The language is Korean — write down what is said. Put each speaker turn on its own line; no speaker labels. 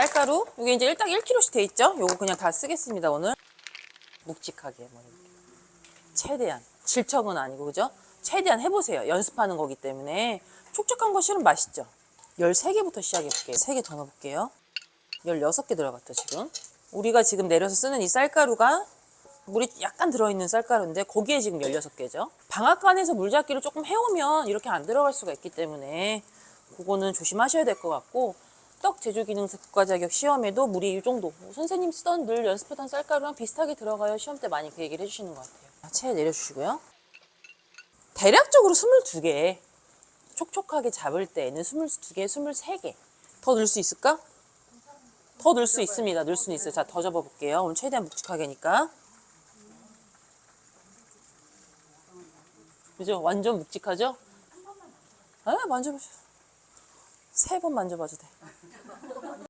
쌀가루 이게 이제 일당 1kg씩 돼 있죠? 요거 그냥 다 쓰겠습니다 오늘. 묵직하게 뭐. 최대한 질척은 아니고 그죠? 최대한 해보세요. 연습하는 거기 때문에 촉촉한 거 싫으면 맛있죠. 13개부터 시작해 볼게요. 3개 더 넣어볼게요. 16개 들어갔다 지금. 우리가 지금 내려서 쓰는 이 쌀가루가 물이 약간 들어있는 쌀가루인데 거기에 지금 16개죠. 방앗간에서 물잡기를 조금 해오면 이렇게 안 들어갈 수가 있기 때문에 그거는 조심하셔야 될 것 같고 떡 제조 기능 국가 자격 시험에도 물이 이 정도 선생님 쓰던 늘 연습하던 쌀가루랑 비슷하게 들어가요. 시험 때 많이 그 얘기를 해주시는 것 같아요. 채 내려주시고요. 대략적으로 22개 촉촉하게 잡을 때에는 22개, 23개 더 넣을 수 있을까? 더 넣을 수 있습니다. 넣을 수는 있어요. 자, 더 접어볼게요. 오늘 최대한 묵직하게니까. 그죠? 완전 묵직하죠? 아, 만져보세요. 세 번 만져봐도 돼.